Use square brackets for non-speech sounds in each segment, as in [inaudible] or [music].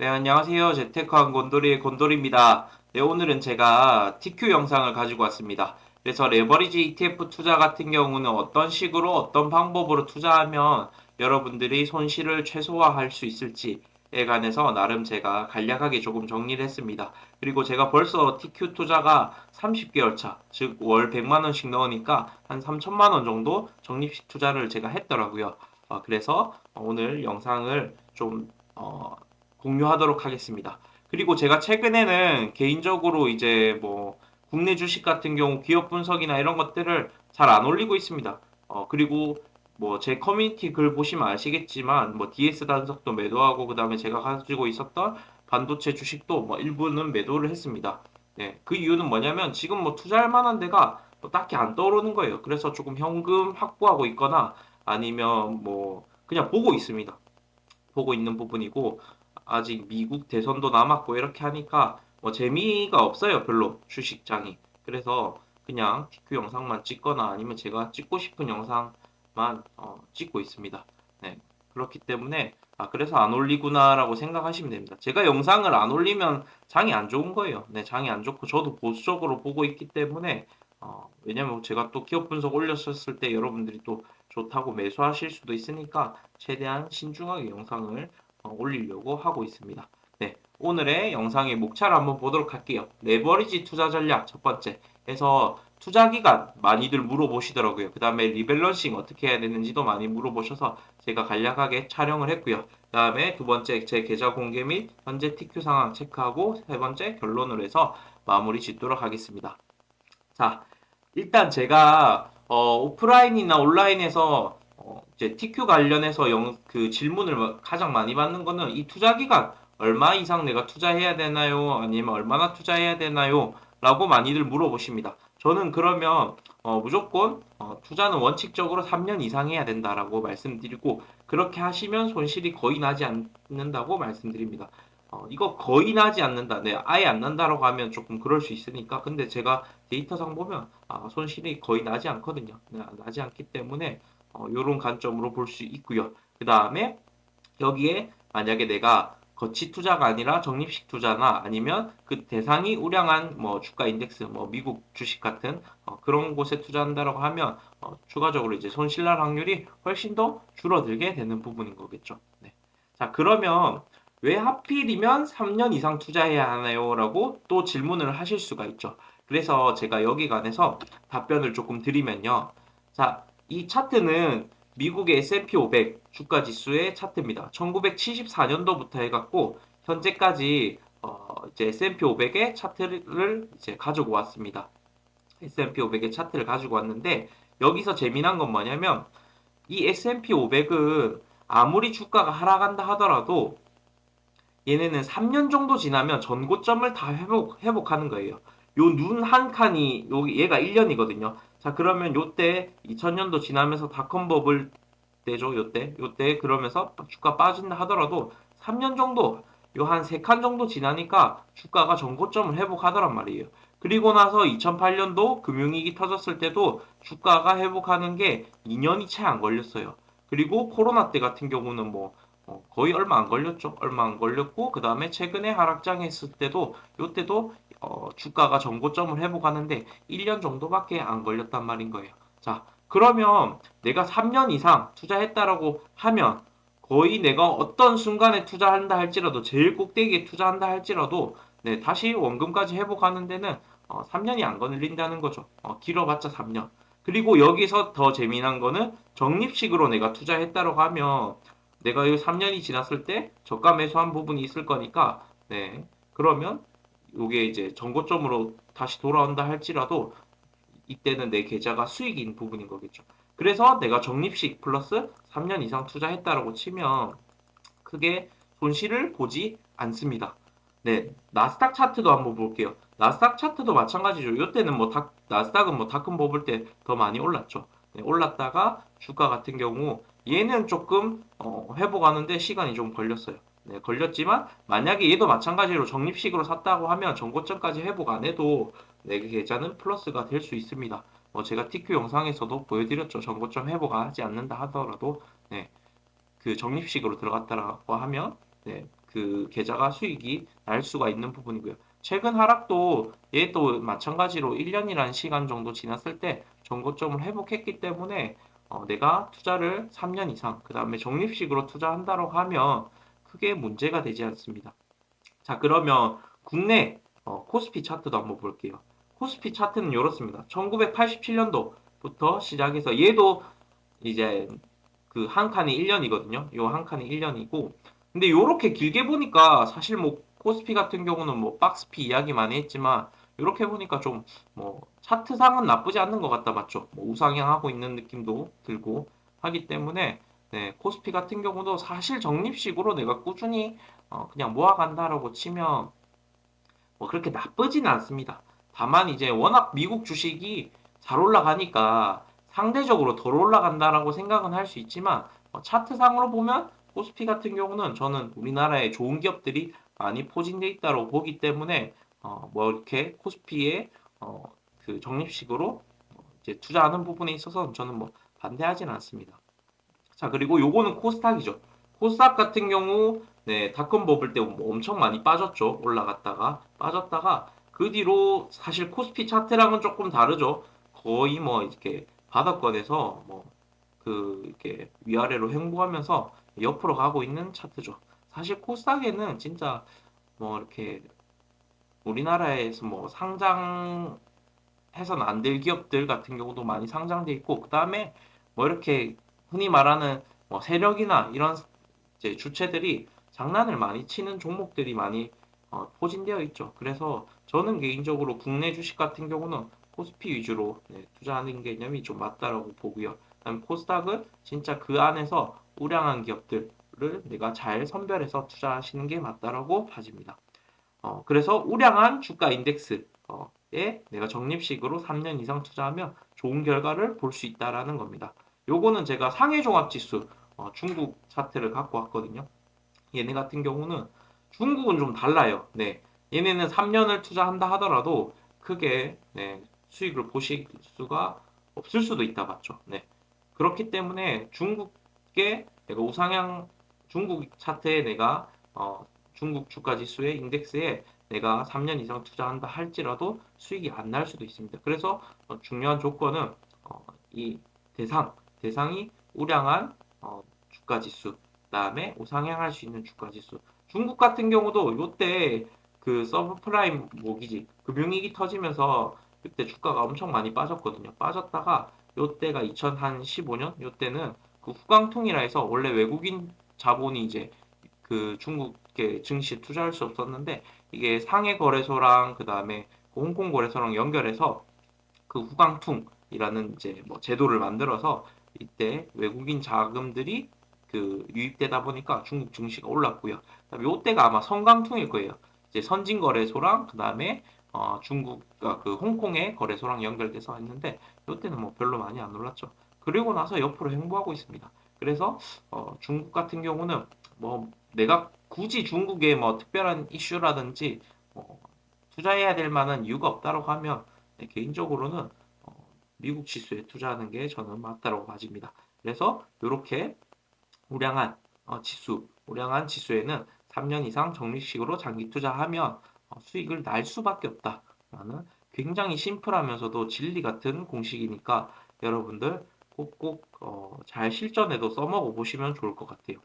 네, 안녕하세요. 재테크한 곤돌이의 곤돌입니다. 네, 오늘은 제가 TQ 영상을 가지고 왔습니다. 그래서 레버리지 ETF 투자 같은 경우는 어떤 식으로 어떤 방법으로 투자하면 여러분들이 손실을 최소화할 수 있을지에 관해서 나름 제가 간략하게 조금 정리를 했습니다. 그리고 제가 벌써 TQ 투자가 30개월 차, 즉 월 100만 원씩 넣으니까 한 3천만 원 정도 적립식 투자를 제가 했더라고요. 어, 그래서 오늘 영상을 좀 어, 공유하도록 하겠습니다. 그리고 제가 최근에는 개인적으로 이제 뭐 국내 주식 같은 경우 기업 분석이나 이런 것들을 잘 안 올리고 있습니다. 어, 그리고 뭐 제 커뮤니티 글 보시면 아시겠지만 뭐 DS 단속도 매도하고 그다음에 제가 가지고 있었던 반도체 주식도 뭐 일부는 매도를 했습니다. 네, 그 이유는 뭐냐면 지금 뭐 투자할 만한 데가 뭐 딱히 안 떠오르는 거예요. 그래서 조금 현금 확보하고 있거나 아니면 뭐 그냥 보고 있습니다. 보고 있는 부분이고 아직 미국 대선도 남았고 이렇게 하니까 뭐 재미가 없어요 별로 주식장이. 그래서 그냥 TQ 영상만 찍거나 아니면 제가 찍고 싶은 영상만 어, 찍고 있습니다. 네 그렇기 때문에 아 그래서 안 올리구나 라고 생각하시면 됩니다. 제가 영상을 안 올리면 장이 안 좋은 거예요. 네 장이 안 좋고 저도 보수적으로 보고 있기 때문에 어, 왜냐면 제가 또 기업 분석 올렸었을 때 여러분들이 또 좋다고 매수하실 수도 있으니까 최대한 신중하게 영상을 어, 올리려고 하고 있습니다. 네, 오늘의 영상의 목차를 한번 보도록 할게요. 레버리지 투자 전략 첫 번째. 해서 투자 기간 많이들 물어보시더라고요. 그 다음에 리밸런싱 어떻게 해야 되는지도 많이 물어보셔서 제가 간략하게 촬영을 했고요. 그 다음에 두 번째 제 계좌 공개 및 현재 TQ 상황 체크하고 세 번째 결론으로 해서 마무리 짓도록 하겠습니다. 자, 일단 제가 어, 오프라인이나 온라인에서 어, 이제 TQ 관련해서 영, 그 질문을 가장 많이 받는 거는 이 투자 기간 얼마 이상 내가 투자해야 되나요? 아니면 얼마나 투자해야 되나요? 라고 많이들 물어보십니다. 저는 그러면 어, 무조건 어, 투자는 원칙적으로 3년 이상 해야 된다라고 말씀드리고 그렇게 하시면 손실이 거의 나지 않는다고 말씀드립니다. 어, 이거 거의 나지 않는다. 네, 아예 안 난다라고 하면 조금 그럴 수 있으니까. 근데 제가 데이터상 보면 아, 손실이 거의 나지 않거든요. 네, 나지 않기 때문에 어, 이런 관점으로 볼 수 있고요. 그 다음에 여기에 만약에 내가 거치 투자가 아니라 적립식 투자나 아니면 그 대상이 우량한 뭐 주가 인덱스, 뭐 미국 주식 같은 어, 그런 곳에 투자한다라고 하면 어, 추가적으로 이제 손실 날 확률이 훨씬 더 줄어들게 되는 부분인 거겠죠. 네. 자 그러면 왜 하필이면 3년 이상 투자해야 하나요? 라고 또 질문을 하실 수가 있죠. 그래서 제가 여기 관해서 답변을 조금 드리면요. 자, 이 차트는 미국의 S&P 500 주가 지수의 차트입니다. 1974년도부터 해갖고 현재까지 어, 이제 S&P 500의 차트를 이제 가지고 왔습니다. S&P 500의 차트를 가지고 왔는데 여기서 재미난 건 뭐냐면 이 S&P 500은 아무리 주가가 하락한다 하더라도 얘네는 3년 정도 지나면 전고점을 다 회복, 회복하는 거예요. 요 눈 한 칸이 여기 얘가 1년이거든요. 자 그러면 요때 2000년도 지나면서 닷컴 버블 때죠. 요때 요때 그러면서 주가 빠진다 하더라도 3년 정도 요 한 세 칸 정도 지나니까 주가가 전고점을 회복하더란 말이에요. 그리고 나서 2008년도 금융위기 터졌을 때도 주가가 회복하는 게 2년이 채 안 걸렸어요. 그리고 코로나 때 같은 경우는 뭐 어, 거의 얼마 안 걸렸죠. 얼마 안 걸렸고 그 다음에 최근에 하락장 했을 때도 요때도 어, 주가가 전고점을 회복하는데 1년 정도밖에 안 걸렸단 말인 거예요. 자, 그러면 내가 3년 이상 투자했다라고 하면 거의 내가 어떤 순간에 투자한다 할지라도 제일 꼭대기에 투자한다 할지라도 네, 다시 원금까지 회복하는 데는 어, 3년이 안 걸린다는 거죠. 어, 길어봤자 3년. 그리고 여기서 더 재미난 거는 적립식으로 내가 투자했다라고 하면 내가 이 3년이 지났을 때 저가 매수한 부분이 있을 거니까 네 그러면 이게 이제 전고점으로 다시 돌아온다 할지라도 이때는 내 계좌가 수익인 부분인 거겠죠. 그래서 내가 적립식 플러스 3년 이상 투자했다라고 치면 크게 손실을 보지 않습니다. 네, 나스닥 차트도 한번 볼게요. 나스닥 차트도 마찬가지죠. 이때는 뭐 다, 나스닥은 뭐 다큰 뽑을 때 더 많이 올랐죠. 네, 올랐다가 주가 같은 경우 얘는 조금 어, 회복하는데 시간이 좀 걸렸어요. 네, 걸렸지만 만약에 얘도 마찬가지로 적립식으로 샀다고 하면 전고점까지 회복 안 해도 내 계좌는 플러스가 될 수 있습니다. 뭐 제가 TQ 영상에서도 보여드렸죠. 전고점 회복하지 않는다 하더라도 네, 그 적립식으로 들어갔다라고 하면 네, 그 계좌가 수익이 날 수가 있는 부분이고요. 최근 하락도 얘도 마찬가지로 1년이라는 시간 정도 지났을 때 정고점을 회복했기 때문에 어, 내가 투자를 3년 이상 그 다음에 적립식으로 투자한다고 하면 크게 문제가 되지 않습니다. 자 그러면 국내 어, 코스피 차트도 한번 볼게요. 코스피 차트는 이렇습니다. 1987년도부터 시작해서 얘도 이제 그 한 칸이 1년이거든요. 요 한 칸이 1년이고 근데 요렇게 길게 보니까 사실 뭐 코스피 같은 경우는 뭐 박스피 이야기 많이 했지만 이렇게 보니까 좀 뭐 차트상은 나쁘지 않는 것 같다 맞죠? 뭐 우상향하고 있는 느낌도 들고 하기 때문에 네, 코스피 같은 경우도 사실 적립식으로 내가 꾸준히 어, 그냥 모아간다라고 치면 뭐 그렇게 나쁘지는 않습니다. 다만 이제 워낙 미국 주식이 잘 올라가니까 상대적으로 덜 올라간다라고 생각은 할 수 있지만 어, 차트상으로 보면 코스피 같은 경우는 저는 우리나라에 좋은 기업들이 많이 포진돼 있다고 보기 때문에 어, 뭐 이렇게 코스피에 어, 그 적립식으로 어, 이제 투자하는 부분에 있어서 저는 뭐 반대하지는 않습니다. 자 그리고 요거는 코스닥이죠. 코스닥 같은 경우 네 닷컴 버블 때뭐 엄청 많이 빠졌죠. 올라갔다가 빠졌다가 그 뒤로 사실 코스피 차트랑은 조금 다르죠. 거의 뭐 이렇게 바닥권에서 뭐 그 이렇게 위아래로 횡보하면서 옆으로 가고 있는 차트죠. 사실 코스닥에는 진짜 뭐 이렇게 우리나라에서 뭐 상장해서는 안 될 기업들 같은 경우도 많이 상장돼 있고 그 다음에 뭐 이렇게 흔히 말하는 뭐 세력이나 이런 주체들이 장난을 많이 치는 종목들이 많이 어, 포진되어 있죠. 그래서 저는 개인적으로 국내 주식 같은 경우는 코스피 위주로 네, 투자하는 개념이 좀 맞다라고 보고요. 그다음 코스닥은 진짜 그 안에서 우량한 기업들을 내가 잘 선별해서 투자하시는 게 맞다라고 봐집니다. 어, 그래서 우량한 주가 인덱스에 내가 적립식으로 3년 이상 투자하면 좋은 결과를 볼 수 있다라는 겁니다. 요거는 제가 상해 종합 지수 어, 중국 차트를 갖고 왔거든요. 얘네 같은 경우는 중국은 좀 달라요. 네. 얘네는 3년을 투자한다 하더라도 크게 네, 수익을 보실 수가 없을 수도 있다 맞죠. 네. 그렇기 때문에 중국계 내가 우상향 중국 차트에 내가 어, 중국 주가 지수의 인덱스에 내가 3년 이상 투자한다 할지라도 수익이 안 날 수도 있습니다. 그래서 어, 중요한 조건은 어, 이 대상 대상이 우량한 어, 주가 지수 그다음에 우상향할 수 있는 주가 지수 중국 같은 경우도 이때 그 서브프라임 모기지 금융위기 터지면서 그때 주가가 엄청 많이 빠졌거든요. 빠졌다가 요때가 2015년 요때는 그 후광통이라 해서 원래 외국인 자본이 이제 그 중국의 증시에 투자할 수 없었는데 이게 상해 거래소랑 그 다음에 홍콩 거래소랑 연결해서 그 후광통이라는 이제 뭐 제도를 만들어서 이때 외국인 자금들이 그 유입되다 보니까 중국 증시가 올랐고요. 그다음에 요때가 아마 성강통일 거예요. 이제 선진 거래소랑 그다음에 어, 중국 아, 그 홍콩의 거래소랑 연결돼서 했는데 요때는 뭐 별로 많이 안 올랐죠. 그리고 나서 옆으로 횡보하고 있습니다. 그래서 어, 중국 같은 경우는 뭐 내가 굳이 중국에 뭐 특별한 이슈라든지 뭐 투자해야 될 만한 이유가 없다고 하면 네, 개인적으로는 어, 미국 지수에 투자하는 게 저는 맞다고 봐집니다. 그래서 이렇게 우량한 어, 지수, 우량한 지수에는 3년 이상 적립식으로 장기 투자하면 어, 수익을 날 수밖에 없다라는 굉장히 심플하면서도 진리 같은 공식이니까 여러분들 꼭꼭 어, 잘 실전에도 써먹어 보시면 좋을 것 같아요.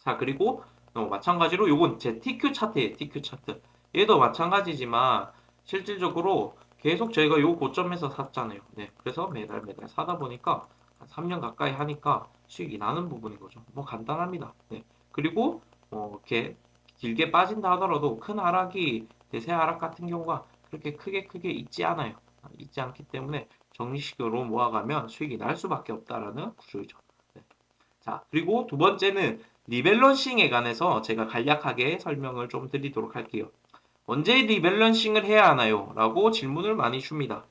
자 그리고 어, 마찬가지로 요건 제 TQ 차트예요. TQ 차트. 얘도 마찬가지지만 실질적으로 계속 저희가 요 고점에서 샀잖아요. 네, 그래서 매달 매달 사다 보니까 한 3년 가까이 하니까 수익이 나는 부분인 거죠. 뭐 간단합니다. 네. 그리고 뭐 이렇게 길게 빠진다 하더라도 큰 하락이 대세 하락 같은 경우가 그렇게 크게 크게 있지 않아요. 아, 있지 않기 때문에 정리식으로 모아가면 수익이 날 수밖에 없다라는 구조이죠. 네. 자, 그리고 두 번째는 리밸런싱에 관해서 제가 간략하게 설명을 좀 드리도록 할게요. 언제 리밸런싱을 해야 하나요? 라고 질문을 많이 줍니다.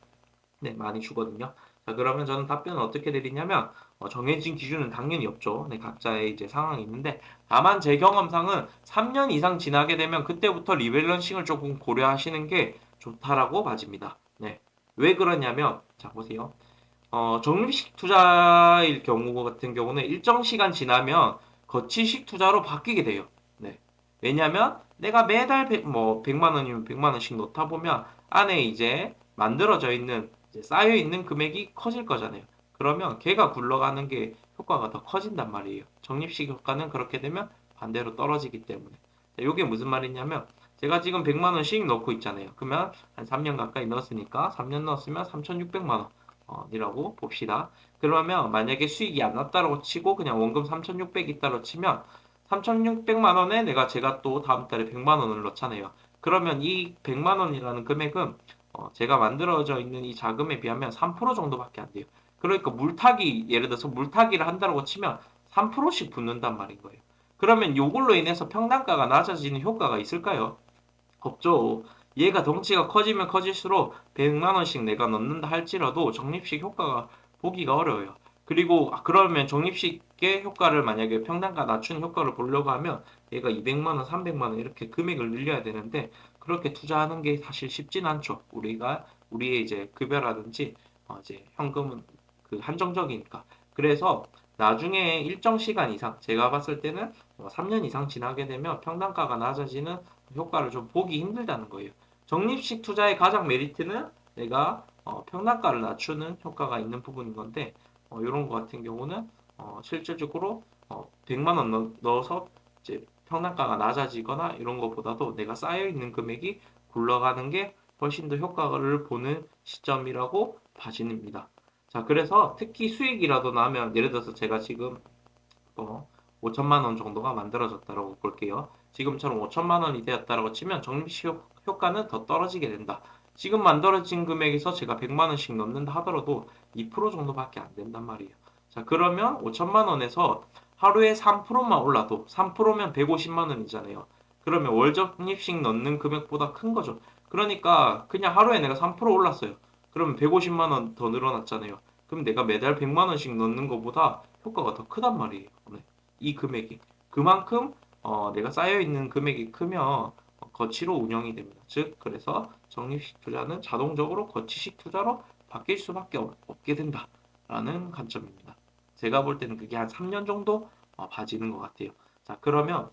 네, 많이 주거든요. 자, 그러면 저는 답변을 어떻게 드리냐면, 어, 정해진 기준은 당연히 없죠. 네, 각자의 이제 상황이 있는데, 다만 제 경험상은 3년 이상 지나게 되면 그때부터 리밸런싱을 조금 고려하시는 게 좋다라고 봐집니다. 네. 왜 그러냐면, 자, 보세요. 어, 적립식 투자일 경우 같은 경우는 일정 시간 지나면 거치식 투자로 바뀌게 돼요. 네. 왜냐면 내가 매달 100, 뭐 100만 원이면 100만 원씩 넣다 보면 안에 이제 만들어져 있는 이제 쌓여 있는 금액이 커질 거잖아요. 그러면 걔가 굴러가는 게 효과가 더 커진단 말이에요. 적립식 효과는 그렇게 되면 반대로 떨어지기 때문에. 자, 이게 무슨 말이냐면 제가 지금 100만 원씩 넣고 있잖아요. 그러면 한 3년 가까이 넣었으니까 3년 넣었으면 3,600만 원이라고 봅시다. 그러면 만약에 수익이 안 났다고 치고 그냥 원금 3,600 있다고 치면 3,600만 원에 내가 제가 또 다음 달에 100만 원을 넣잖아요. 그러면 이 100만 원이라는 금액은 어, 제가 만들어져 있는 이 자금에 비하면 3% 정도밖에 안 돼요. 그러니까 물타기 예를 들어서 물타기를 한다고 치면 3%씩 붙는단 말인 거예요. 그러면 요걸로 인해서 평단가가 낮아지는 효과가 있을까요? 없죠. 얘가 덩치가 커지면 커질수록 100만 원씩 내가 넣는다 할지라도 적립식 효과가 보기가 어려워요. 그리고 아, 그러면 적립식 의 효과를 만약에 평단가 낮추는 효과를 보려고 하면 얘가 200만 원, 300만 원 이렇게 금액을 늘려야 되는데 그렇게 투자하는 게 사실 쉽진 않죠. 우리가 우리의 이제 급여라든지 어, 이제 현금은 그 한정적이니까. 그래서 나중에 일정 시간 이상 제가 봤을 때는 뭐 3년 이상 지나게 되면 평단가가 낮아지는 효과를 좀 보기 힘들다는 거예요. 적립식 투자의 가장 메리트는 내가 어, 평단가를 낮추는 효과가 있는 부분인 건데 어, 이런 거 같은 경우는 어, 실질적으로 어, 100만 원 넣, 넣어서 이제 평단가가 낮아지거나 이런 것보다도 내가 쌓여 있는 금액이 굴러가는 게 훨씬 더 효과를 보는 시점이라고 봐집니다. 자, 그래서 특히 수익이라도 나면 예를 들어서 제가 지금 어, 5천만 원 정도가 만들어졌다고 볼게요. 지금처럼 5천만 원이 되었다고 치면 적립식 효- 효과는 더 떨어지게 된다. 지금 만들어진 금액에서 제가 100만 원씩 넣는다 하더라도 2% 정도밖에 안 된단 말이에요. 자, 그러면 5천만 원에서 하루에 3%만 올라도 3%면 150만 원이잖아요. 그러면 월 적립식 넣는 금액보다 큰 거죠. 그러니까 그냥 하루에 내가 3% 올랐어요. 그러면 150만 원 더 늘어났잖아요. 그럼 내가 매달 100만 원씩 넣는 것보다 효과가 더 크단 말이에요. 네. 이 금액이. 그만큼 어, 내가 쌓여 있는 금액이 크면 어, 거치로 운영이 됩니다. 즉, 그래서 적립식 투자는 자동적으로 거치식 투자로 바뀔 수밖에 없, 게 된다라는 관점입니다. 제가 볼 때는 그게 한 3년 정도 어, 봐지는 것 같아요. 자, 그러면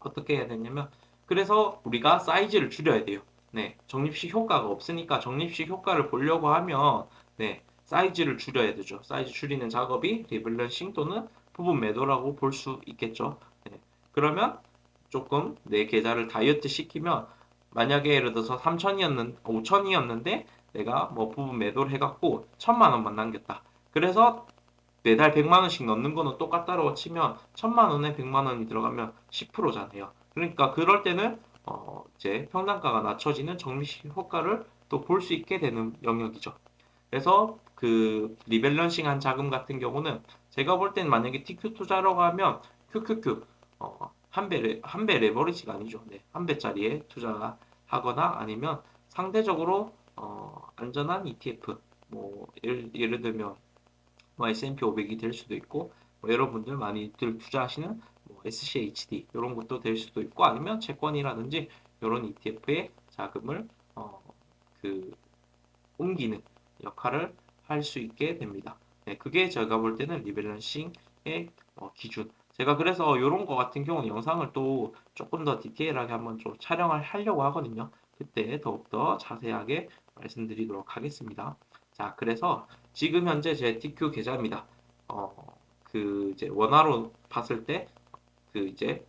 어떻게 해야 되냐면 그래서 우리가 사이즈를 줄여야 돼요. 네, 적립식 효과가 없으니까 적립식 효과를 보려고 하면 네, 사이즈를 줄여야 되죠. 사이즈 줄이는 작업이 리밸런싱 또는 부분 매도라고 볼 수 있겠죠. 네, 그러면 조금 내 계좌를 다이어트 시키면 만약에 예를 들어서 3천이었는 5천이었는데 내가 뭐 부분 매도를 해갖고 천만 원만 남겼다. 그래서 매달 100만 원씩 넣는 거는 똑같다고 치면 천만 원에 100만 원이 들어가면 10%잖아요. 그러니까 그럴 때는 어 이제 평단가가 낮춰지는 적립식 효과를 또 볼 수 있게 되는 영역이죠. 그래서 그 리밸런싱한 자금 같은 경우는 제가 볼 때는 만약에 TQ 투자라고 하면 QQQ 어, 한 배, 한배 레버리지가 아니죠. 네, 한 배짜리에 투자하거나 아니면 상대적으로 어, 안전한 ETF, 뭐 예를, 예를 들면 뭐 S&P 500이 될 수도 있고 뭐 여러분들 많이들 투자하시는 뭐 SCHD 이런 것도 될 수도 있고 아니면 채권이라든지 이런 ETF에 자금을 어, 그 옮기는 역할을 할 수 있게 됩니다. 네, 그게 제가 볼 때는 리밸런싱의 어, 기준. 제가 그래서 이런 거 같은 경우는 영상을 또 조금 더 디테일하게 한번 좀 촬영을 하려고 하거든요. 그때 더욱더 자세하게 말씀드리도록 하겠습니다. 자, 그래서 지금 현재 제 TQ 계좌입니다. 어, 그 이제 원화로 봤을 때 그 이제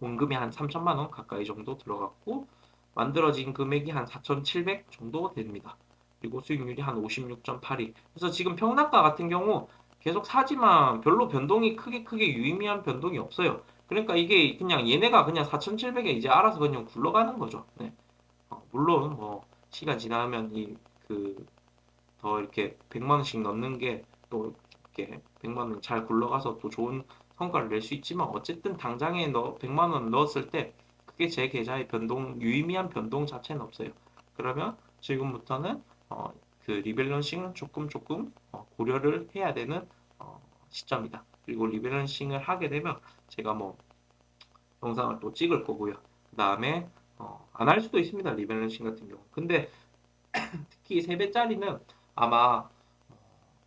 원금이 한 3천만 원 가까이 정도 들어갔고 만들어진 금액이 한 4,700 정도 됩니다. 그리고 수익률이 한 56.82. 그래서 지금 평단가 같은 경우 계속 사지만 별로 변동이 크게 크게 유의미한 변동이 없어요. 그러니까 이게 그냥 얘네가 그냥 4,700에 이제 알아서 그냥 굴러가는 거죠. 네. 어, 물론 뭐 시간 지나면 이그 더 이렇게 100만 원씩 넣는 게 또 이렇게 100만 원잘 굴러가서 또 좋은 성과를 낼 수 있지만 어쨌든 당장에 넣 100만 원 넣었을 때 그게 제 계좌의 변동 유의미한 변동 자체는 없어요. 그러면 지금부터는 어, 그 리밸런싱은 조금 조금 어, 고려를 해야 되는 어, 시점이다. 그리고 리밸런싱을 하게 되면 제가 뭐 영상을 또 찍을 거고요. 그 다음에 안할 수도 있습니다. 리밸런싱 같은 경우. 근데 [clears throat] 특히 3배짜리는 아마 어,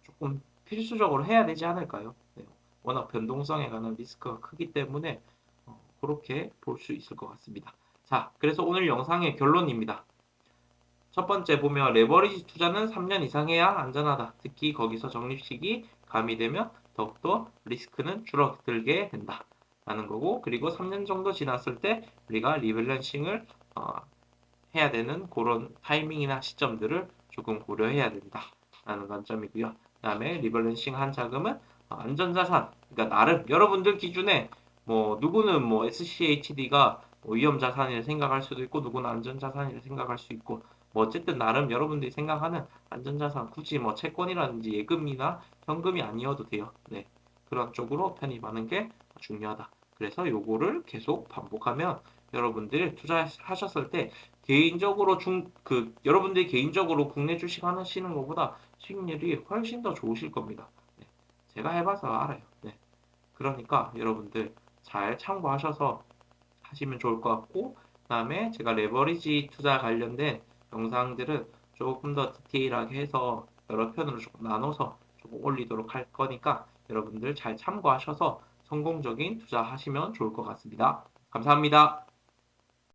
조금 필수적으로 해야 되지 않을까요? 네. 워낙 변동성에 관한 리스크가 크기 때문에 어, 그렇게 볼 수 있을 것 같습니다. 자, 그래서 오늘 영상의 결론입니다. 첫 번째 보면 레버리지 투자는 3년 이상 해야 안전하다. 특히 거기서 적립식이 가미되면 더욱더 리스크는 줄어들게 된다. 라는 거고 그리고 3년 정도 지났을 때 우리가 리밸런싱을 어, 해야 되는 그런 타이밍이나 시점들을 조금 고려해야 된다. 라는 관점이고요. 그 다음에 리밸런싱 한 자금은 어, 안전자산, 그러니까 나름 여러분들 기준에 뭐 누구는 뭐 SCHD가 뭐 위험자산이라 생각할 수도 있고 누구는 안전자산이라 생각할 수 있고 뭐 어쨌든 나름 여러분들이 생각하는 안전자산 굳이 뭐 채권이라든지 예금이나 현금이 아니어도 돼요. 네. 그런 쪽으로 편입하는 게 중요하다. 그래서 요거를 계속 반복하면 여러분들 투자하셨을 때 개인적으로 중 그 여러분들이 개인적으로 국내 주식 하시는 것보다 수익률이 훨씬 더 좋으실 겁니다. 네. 제가 해봐서 알아요. 네. 그러니까 여러분들 잘 참고하셔서 하시면 좋을 것 같고 그 다음에 제가 레버리지 투자 관련된 영상들은 조금 더 디테일하게 해서 여러 편으로 조금 나눠서 조금 올리도록 할 거니까 여러분들 잘 참고하셔서 성공적인 투자하시면 좋을 것 같습니다. 감사합니다.